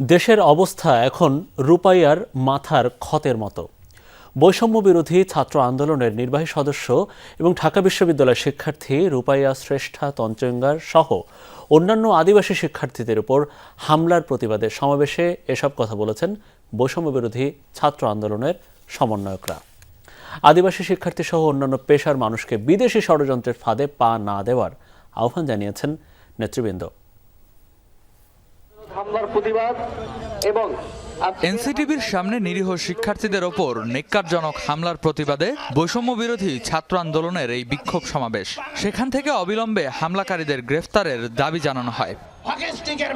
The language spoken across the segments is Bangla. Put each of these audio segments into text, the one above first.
দেশের অবস্থা এখন রূপাইয়ার মাথার ক্ষতের মতো। বৈষম্য বিরোধী ছাত্র আন্দোলনের নির্বাহী সদস্য এবং ঢাকা বিশ্ববিদ্যালয়ের শিক্ষার্থী রূপাইয়া শ্রেষ্ঠা তঞ্চঙ্গার সহ অন্যান্য আদিবাসী শিক্ষার্থীদের উপর হামলার প্রতিবাদে সমাবেশে এসব কথা বলেছেন বৈষম্য বিরোধী ছাত্র আন্দোলনের সমন্বয়করা। আদিবাসী শিক্ষার্থী সহ অন্যান্য পেশার মানুষকে বিদেশি ষড়যন্ত্রের ফাঁদে পা না দেওয়ার আহ্বান জানিয়েছেন নেতৃবৃন্দ। হামলার প্রতিবাদ এবং এনসিটিভির সামনে নিরীহ শিক্ষার্থীদের ওপর নেককারজনক হামলার প্রতিবাদে বৈষম্য বিরোধী ছাত্র আন্দোলনের এই বিক্ষোভ সমাবেশ। সেখান থেকে অবিলম্বে হামলাকারীদের গ্রেফতারের দাবি জানানো হয়। হকিস্টিকের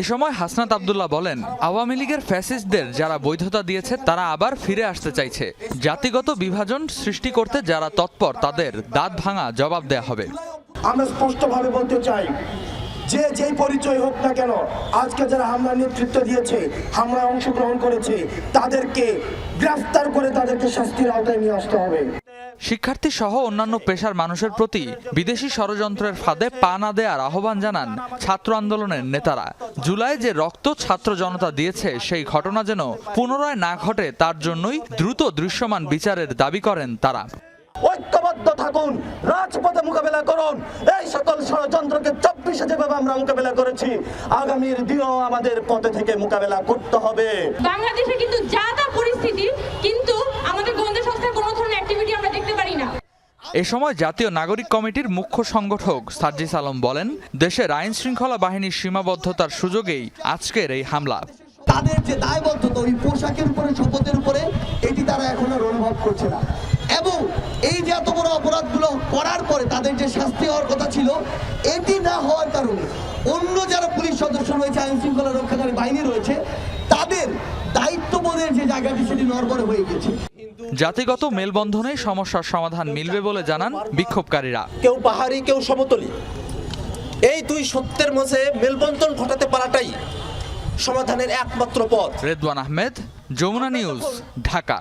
এ সময় হাসনাত আবদুল্লাহ বলেন আওয়ামী লীগের ফ্যাসিস্টদের যারা বৈধতা দিয়েছে তারা আবার ফিরে আসতে চাইছে। জাতিগত বিভাজন সৃষ্টি করতে যারা তৎপর তাদের দাঁত ভাঙা জবাব দেয়া হবে। আমরা স্পষ্টভাবে বলতে চাই যে যেই পরিচয় হোক না কেন, আজকে যারা হামলার নেতৃত্ব দিয়েছে, হামলায় অংশগ্রহণ করেছে, তাদেরকে গ্রেফতার করে তাদেরকে শাস্তির আওতায় নিয়ে আসতে হবে। শিক্ষার্থী সহ অন্যান্য পেশার মানুষের প্রতি বিদেশি ষড়যন্ত্রের ফাঁদে পা না দেওয়ার আহ্বান জানান ছাত্র আন্দোলনের নেতারা। জুলাই যে রক্ত ছাত্র জনতা দিয়েছে, সেই ঘটনা যেন পুনরায় না ঘটে, তার জন্যই দ্রুত দৃশ্যমান বিচারের দাবি করেন তারা। ঐক্যবদ্ধ থাকুন রাজপথে মোকাবেলা করুন। এই সকল ষড়যন্ত্রকে চব্বিশে যেভাবে আমরা মোকাবেলা করেছি আগামীর দিনও আমাদের পথে থেকে মোকাবেলা করতে হবে। বাংলাদেশে কিন্তু যা তা পরিস্থিতি কিন্তু আমাদের গোয়েন্দা সংস্থার কোনো ধরনের অ্যাক্টিভিটি আমরা দেখতে পারি না। এ সময় জাতীয় নাগরিক কমিটির মুখ্য সংগঠক সার্জিস আলম বলেন দেশের আইন শৃঙ্খলা বাহিনীর সীমাবদ্ধতার সুযোগেই আজকের এই হামলা। তাদের যে দায়বদ্ধতা ওই পোশাকের উপরে শপথের উপরে এটি তারা এখন আর অনুভব করছে না। এই যে এত বড় অপরাধগুলো করার পরে তাদের যে শাস্তি হওয়ার কথা ছিল এটি না হওয়ার কারণে অন্য যারা পুলিশ সদস্য রয়েছে আইন শৃঙ্খলা রক্ষাকারী বাহিনী রয়েছে তাদের দায়িত্ববোধের যে জায়গাটি সেটি নড়বড়ে হয়ে গেছে। জাতিগত মেলবন্ধনে সমস্যার সমাধান মিলবে বলে জানান বিক্ষোভকারীরা। কেউ পাহাড়ি কেউ সমতলী। এই দুই সত্যের মাঝে মেলবন্ধন ঘটাতে পারাটাই সমাধানের একমাত্র পথ। রেদওয়ান আহমেদ যমুনা নিউজ ঢাকা।